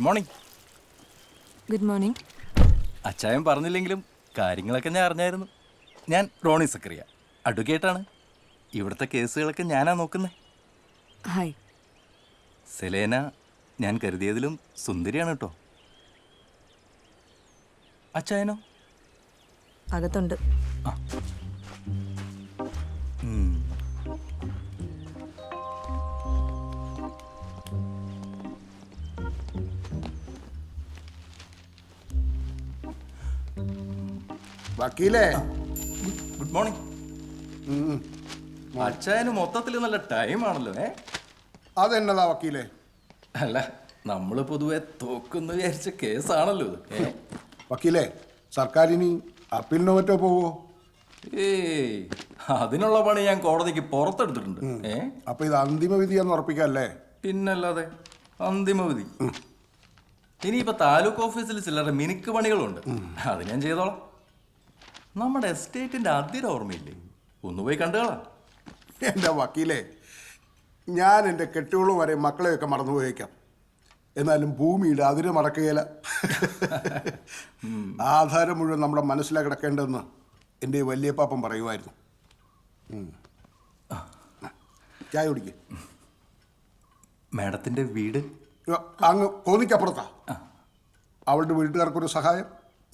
Good morning good morning അച്ചായൻ പറഞ്ഞില്ലെങ്കിലും കാര്യങ്ങളൊക്കെ ഞാൻ അറിഞ്ഞായിരുന്നു. ഞാൻ റോണി സക്രിയ അഡ്വക്കേറ്റാണ്. ഇവിടുത്തെ കേസുകളൊക്കെ ഞാനാ നോക്കുന്നത് ഹായ് സെലേന ഞാൻ കരുതിയതിലും സുന്ദരിയാണ് കേട്ടോ. അച്ചായനോ? അകത്തുണ്ട്. ഉം. വക്കീലേ ഗുഡ് മോർണിംഗ് അച്ഛന് മൊത്തത്തിൽ നല്ല ടൈമാണല്ലോ ഏ? അതെന്നതാ വക്കീലേ? അല്ല നമ്മൾ പൊതുവെ തോക്കുന്നു വിചാരിച്ച കേസാണല്ലോ ഇത് ഏ? വക്കീലേ സർക്കാരിനി അപ്പീലിനോ മറ്റോ പോവോ? ഏയ് അതിനുള്ള പണി ഞാൻ കോടതിക്ക് പുറത്തെടുത്തിട്ടുണ്ട് ഏ? അപ്പൊ ഇത് അന്തിമ വിധിയാന്ന് ഉറപ്പിക്കല്ലേ? പിന്നല്ലാതെ അന്തിമ വിധി. ഇനിയിപ്പോ താലൂക്ക് ഓഫീസിൽ ചിലരുടെ മിനുക്ക് പണികളുണ്ട്. അത് ഞാൻ ചെയ്തോളാം. നമ്മുടെ എസ്റ്റേറ്റിന്റെ അതിര ഓർമ്മയില്ലേ? ഒന്ന് പോയി കണ്ടുകളാം എന്റെ വക്കീലേ ഞാൻ എന്റെ കെട്ടുകളും വരെ മക്കളെയൊക്കെ മറന്നു പോയേക്കാം. എന്നാലും ഭൂമിയുടെ അതിര് മറക്കുകയില്ല. ആധാരം മുഴുവൻ നമ്മുടെ മനസ്സിലാ കിടക്കേണ്ടതെന്ന് എന്റെ വലിയ പാപ്പം പറയുമായിരുന്നു. ചായ കുടിക്കേ. മാഡത്തിന്റെ വീട്? അങ്ങ് കോന്നിക്കപ്പുറത്താ. അവളുടെ വീട്ടുകാർക്കൊരു സഹായം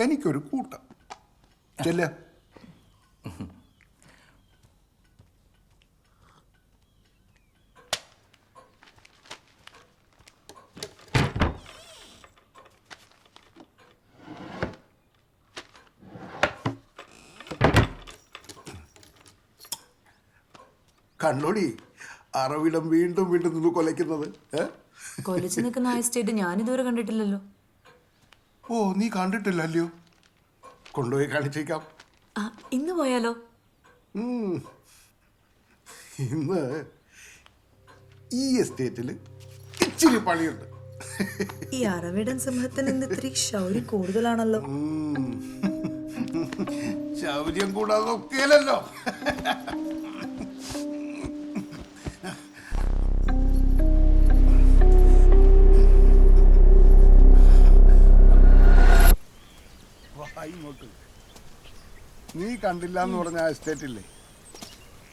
എനിക്കൊരു കൂട്ടം. ചെല്ല. കണ്ണൊടി അറവിടം വീണ്ടും വീണ്ടും നിന്ന് കൊലയ്ക്കുന്നത് കൊലച്ചു നിൽക്കുന്ന ആ എസ്റ്റേറ്റ് ഇതുവരെ കണ്ടിട്ടില്ലല്ലോ. ഓ നീ കണ്ടിട്ടില്ല അല്ലയോ കൊണ്ടുപോയി കാണിച്ചേക്കാം. ആ ഇന്ന് പോയാലോ? ഉം. ഇന്ന് ഈ എസ്റ്റേറ്റിൽ ഇച്ചിരി പണിയുണ്ട്. ഈ അറവിടൻ സിംഹത്തിന് ഇന്ന് ഇത്തിരി ശൗര്യം കൂടുതലാണല്ലോ. ശൗര്യം കൂടാതെ ഒക്കെയല്ലോ ഇങ്ങോട്ട് നീ കണ്ടില്ല എന്ന് പറഞ്ഞ ആ എസ്റ്റേറ്റില്ലേ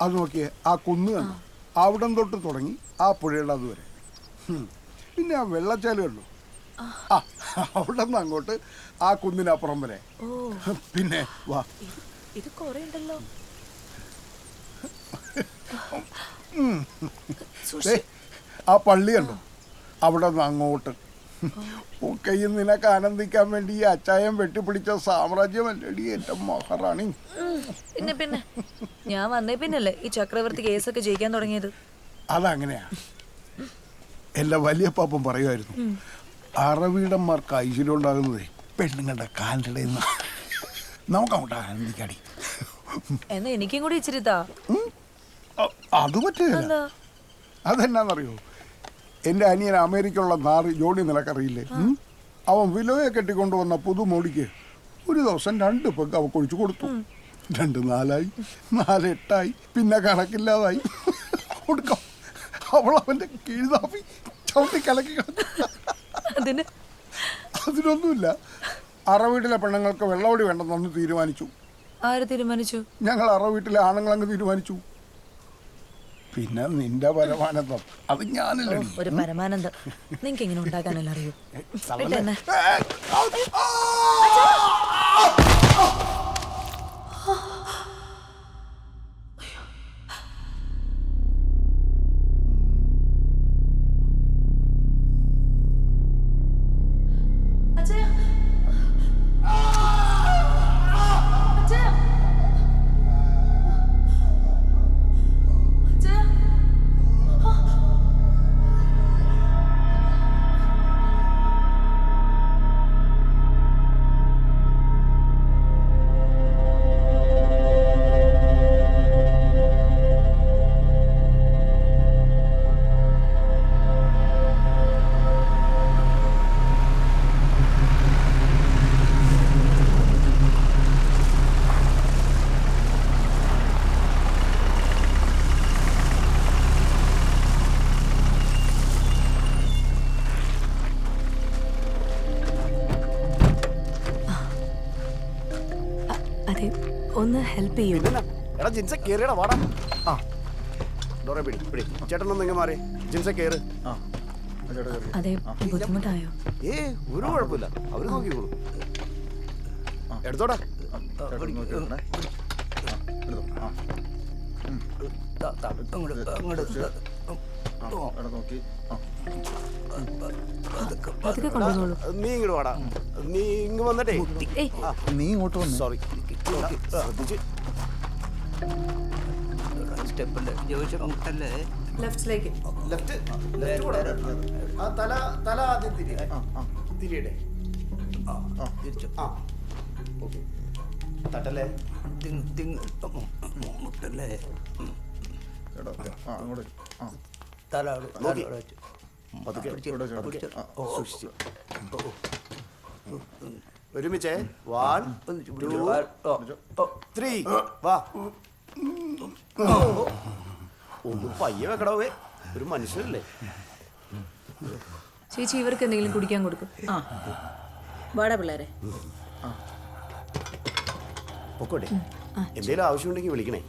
അത് നോക്കിയേ ആ കുന്ന് കണ്ടു? അവിടം തൊട്ട് തുടങ്ങി ആ പുഴയുടെ അതുവരെ. പിന്നെ ആ വെള്ളച്ചാൽ കണ്ടു? അവിടെ നിന്ന് അങ്ങോട്ട് ആ കുന്നിനപ്പുറം വരെ. പിന്നെ വാ. ഇത് ഇത് കൊറേ ഉണ്ടല്ലോ. ആ പള്ളി കണ്ടോ? അവിടെ നിന്ന് അങ്ങോട്ട് ഒക്കെയും നിനക്ക് ആനന്ദിക്കാൻ വേണ്ടി ഈ അച്ചായം വെട്ടിപ്പിടിച്ച സാമ്രാജ്യമല്ലടി എന്റെ മഹാറാണി? പിന്നെ പിന്നെ. ഞാൻ വന്നേ പിന്നല്ലേ ഈ ചക്രവർത്തി കേസൊക്കെ ജയിക്കാൻ തുടങ്ങിയത്? അതങ്ങനെയാ. എല്ലാ വലിയ പാപ്പം പറയുമായിരുന്നു അറവീടന്മാർക്ക് ഐശ്വര്യം ഉണ്ടാകുന്നത് പെണ്ണുങ്ങളുടെ കാലിന്റെ നമുക്കങ്ങോട്ട് ആനന്ദിക്കാടി. എന്നാ എനിക്കും കൂടി ഇച്ചിരി അത് പറ്റില്ല അതെന്നാന്നറിയോ? എന്റെ അനിയൻ അമേരിക്കയിലുള്ള നാറ് ജോണി നിനക്കറിയില്ലേ? ഉം? അവൻ വിലോയെ കെട്ടിക്കൊണ്ടുവന്ന പുതുമോടിക്ക് ഒരു ദിവസം രണ്ട് പെഗ് അവ കൊഴിച്ചു കൊടുത്തു. രണ്ട് നാലായി നാല് എട്ടായി പിന്നെ കണക്കില്ലാതായി. കൊടുക്കാം. അവൾ അവന്റെ കീഴ്താപ്പി ചവിട്ടി കലക്കി അതിനൊന്നുമില്ല. അറവീട്ടിലെ പെണ്ണുങ്ങൾക്ക് വെള്ളവടി വേണ്ടെന്നൊന്ന് തീരുമാനിച്ചു. ആര് തീരുമാനിച്ചു? ഞങ്ങൾ അറവീട്ടിലെ ആണുങ്ങളങ്ങ് തീരുമാനിച്ചു. പിന്നെ നിന്റെ പരമാനന്ദം. അത് ഞാനല്ലേ ഒരു പരമാനന്ദം. നിങ്ങക്ക് എങ്ങനെ ഉണ്ടാക്കാനല്ല അറിയൂ? ഒന്ന് ഹെൽപ്പ് ചെയ്യൂ. പിന്നെ എടാ ജിൻസ കേറിയടാ വാടാ. ആ. ഡോറെ പിടി പിടി. ചേട്ടനൊന്നും ഇങ്ങനെ മാറി. ജിൻസ കേറ്. അതെ ബുദ്ധിമുട്ടായോ? ഏ ഒരു കുഴപ്പമില്ല. അവർ നോക്കിക്കോളൂ. എടുത്തോടാ. അതൊക്കെ കൊണ്ടുവന്നോളൂ. നീ ഇങ്ങോട്ട് വാടാ. നീ ഇങ്ങ് വന്നിട്ടേ. നീ ഇങ്ങോട്ട് വന്നു. സോറി ലെഫ്റ്റിലേക്ക് ലെഫ്റ്റ് ലെഫ്റ്റ് കൂടെ. ആ തല തല ആദ്യം തിരി തിരിയട്ടെ ആ. തിരിച്ചു. ആ. ഓക്കെ. തട്ടല്ലേ? നോക്കി. പതുക്കെ പതുക്കെ സൂക്ഷിച്ച്. ഒരുമിച്ചേ. വൺ ടു ത്രീ വാ. ഒന്ന് പയ്യെ വെക്കടാവേ ഒരു മനുഷ്യനല്ലേ. ചേച്ചി ഇവർക്ക് എന്തെങ്കിലും കുടിക്കാൻ കൊടുക്കും. വാടാ പിള്ളേരെ. പൊക്കോട്ടെ എന്തെങ്കിലും ആവശ്യമുണ്ടെങ്കിൽ വിളിക്കണേ.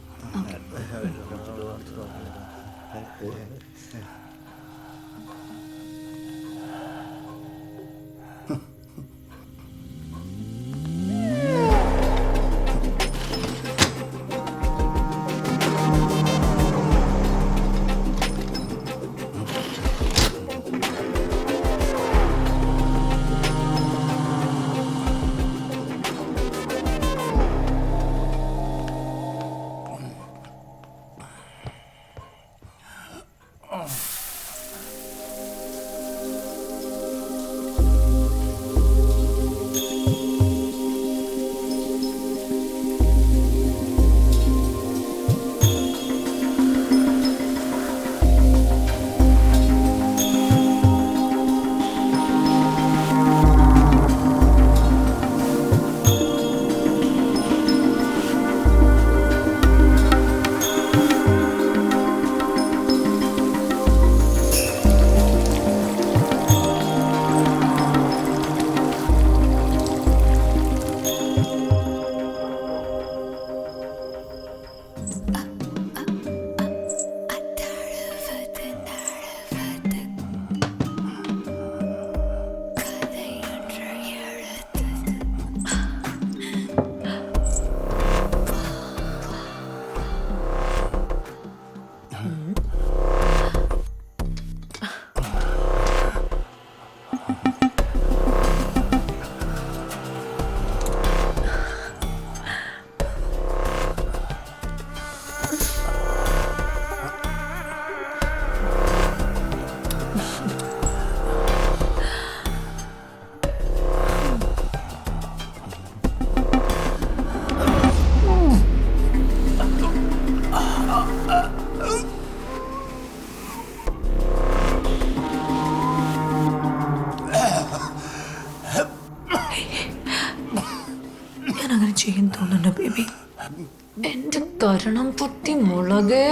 മുളകേ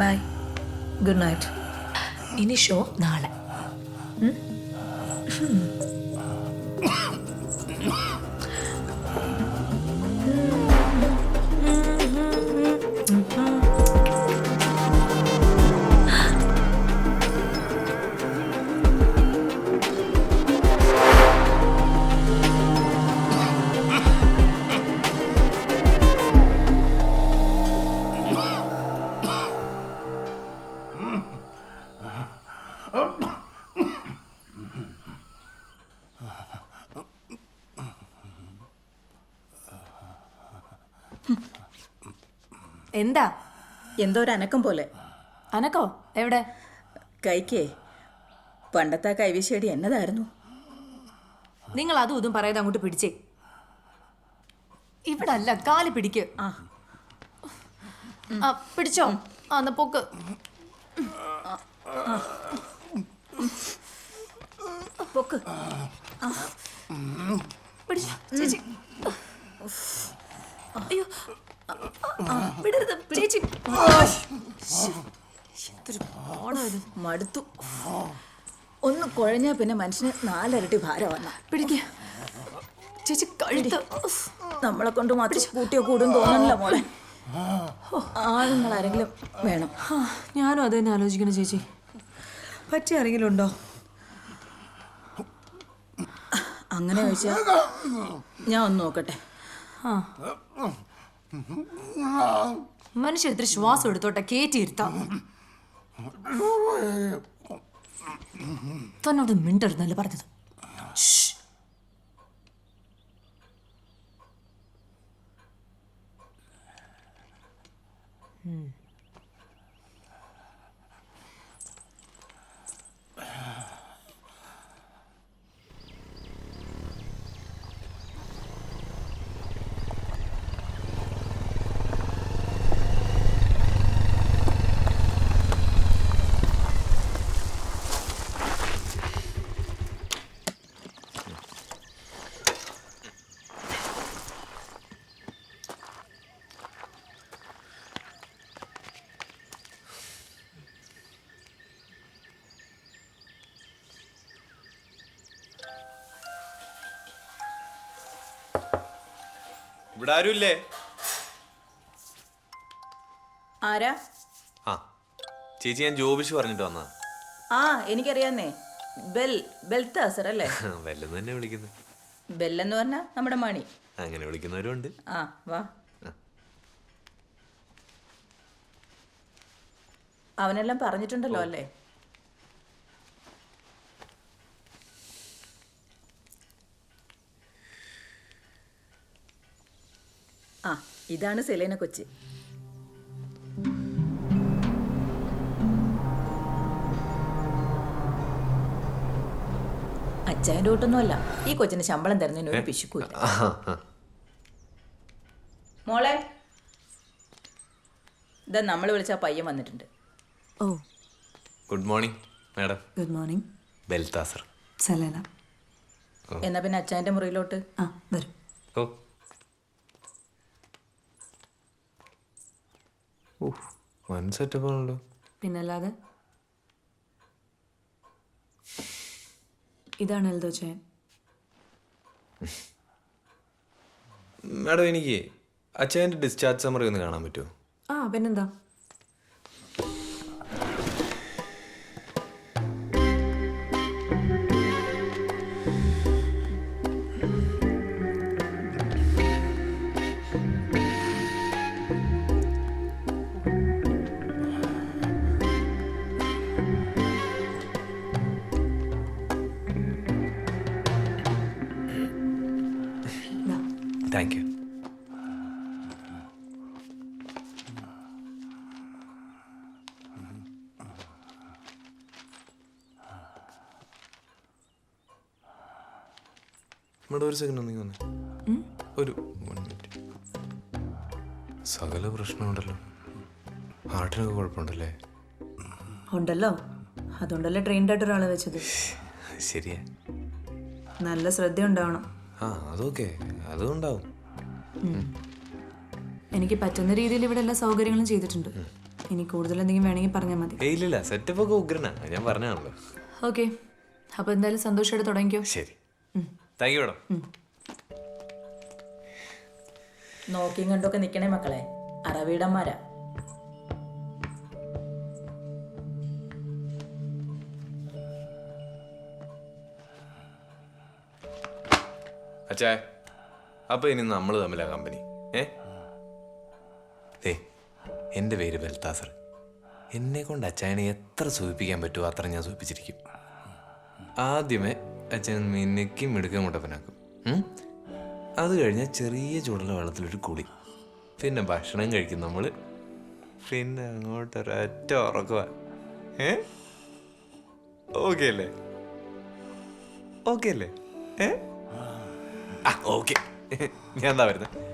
ബൈ. Good night. ഇനി ഷോ നാളെ. എന്താ? എന്തോ ഒരു അനക്കം പോലെ. അനക്കോ? എവിടെ? കൈക്കേ പണ്ടത്തെ ആ കൈവിശേടി എന്നതായിരുന്നു. നിങ്ങൾ അതും ഇതും പറയാതെ അങ്ങോട്ട് പിടിച്ചേ. ഇവിടെ അല്ല കാൽ പിടിക്ക്. ആ. ആ പിടിച്ചോ? ആ എന്നാ പൊക്ക്. പൊക്ക്. പിടിച്ചോ ചേച്ചി. അയ്യോ. വിടരുത് ചേച്ചി ശ്ശ്. എന്തൊരു പാടാ ഇത് മടുത്തു. ഒന്ന് കുഴഞ്ഞാ പിന്നെ മനുഷ്യന് നാലരട്ടി ഭാരം വന്ന. പിടിക്ക. ചേച്ചി കഴുത്ത്. നമ്മളെ കൊണ്ട് മാത്രം കൂട്ടിയോ കൂടും തോന്നണില്ല മോളെ. ആളുങ്ങൾ ആരെങ്കിലും വേണം ഞാനും അത് തന്നെ ആലോചിക്കണം ചേച്ചി. പറ്റിയ ആരെങ്കിലും ഉണ്ടോ? അങ്ങനെ ചോദിച്ചാ ഞാൻ ഒന്ന് നോക്കട്ടെ. ആ. മനുഷ്യൻ ഇത്തിരി ശ്വാസം എടുത്തോട്ടെ കേറ്റിയിരുത്താം തന്നോട് മിണ്ടരുന്നല്ലേ പറഞ്ഞത്? ശ്ശ്. ഇവിടെ ആരുമില്ലേ? ആരാ? ആ ചേച്ചി ഞാൻ ജോബിഷ് പറഞ്ഞിട്ട് വന്നാ ആ എനിക്കറിയാന്നേ. ബെൽ ബെൽത്താസർ അല്ലേ? ബെല്ലെന്ന് തന്നെ വിളിക്കുന്നത് ബെല്ലെന്ന് പറഞ്ഞാ നമ്മുടെ മണി. അങ്ങനെ വിളിക്കുന്നവരുണ്ട് ആ വാ. അവനെല്ലാം പറഞ്ഞിട്ടുണ്ടല്ലോ അല്ലേ? ആ ഇതാണ് സെലേന കൊച്ചി. അച്ചായന്റെ കൂട്ടൊന്നുമല്ല ഈ കൊച്ചിന് ശമ്പളം തരുന്നതിന് ഒരു പിശുക്കൂല മോളെ ഇതാ നമ്മൾ വിളിച്ച പയ്യൻ വന്നിട്ടുണ്ട്. ഓ. Good morning madam. Good morning. Balthazar. Selena. എന്നാ പിന്നെ അച്ചായന്റെ മുറിയിലോട്ട്? ആ വരും. ഓ. വൻ സെറ്റപ്പ് ആണല്ലോ പിന്നല്ലാതെ? ഇതാണ് എൽദോ ചേൻ മാഡം എനിക്ക് അച്ഛന്റെ ഡിസ്ചാർജ് സമ്മറി ഒന്ന് കാണാൻ പറ്റുമോ? ആ പിന്നെന്താ? Thank you. നമ്മുടെ ഒരു സെക്കൻഡ് ഒന്നിങ്ങി വന്നേ. ഒരു വൺ മിനിറ്റ് സകല പ്രശ്നമുണ്ടല്ലോ. ഹാർട്ടിനൊക്കെ കുഴപ്പമുണ്ടല്ലേ? ഉണ്ടല്ലോ. അതുകൊണ്ടല്ലേ ട്രെയിൻഡ് ആയിട്ട് ഒരാളെ വെച്ചത്. ശരിയാ. നല്ല ശ്രദ്ധ ഉണ്ടാവണം ആ അതൊക്കെ. അതുണ്ടാവും. എനിക്ക് പറ്റുന്ന രീതിയിൽ ഇവിടെ എല്ലാ സൗകര്യങ്ങളും ചെയ്തിട്ടുണ്ട്. ഇനി കൂടുതൽ എന്തെങ്കിലും വേണമെങ്കിൽ പറഞ്ഞാൽ മതി. ഏയ് ഇല്ലില്ല. സെറ്റപ്പ് ഒക്കെ ഉഗ്രനാ. ഞാൻ പറഞ്ഞാണല്ലോ ഓക്കെ. അപ്പൊ എന്തായാലും സന്തോഷമായിട്ട് തുടങ്ങിക്കോ. ശരി. താങ്ക് യു മേഡം നോക്കിയും കണ്ടൊക്കെ നിക്കണേ മക്കളെ. അറവീടന്മാരാ. അച്ഛാ. അപ്പൊ ഇനി നമ്മൾ തമ്മിലാ കമ്പനി ഏ? ദേ എന്റെ പേര് ബൽത്താസർ എന്നെ കൊണ്ട് അച്ചായനെ എത്ര സൂചിപ്പിക്കാൻ പറ്റുമോ അത്ര ഞാൻ സൂചിപ്പിച്ചിരിക്കും. ആദ്യമേ അച്ഛൻ മിനുക്കി മിടുക്കം മുട്ടപ്പനാക്കും. ഉം? അത് കഴിഞ്ഞാൽ ചെറിയ ചൂടുള്ള വെള്ളത്തിലൊരു കുളി. പിന്നെ ഭക്ഷണം കഴിക്കും നമ്മൾ പിന്നെ അങ്ങോട്ട് ഉറക്കുക ഏ? ഓക്കെ അല്ലേ? ഓക്കെ അല്ലേ? ഏ? ഓക്കെ. ഞാൻ എന്താ വരുന്നത്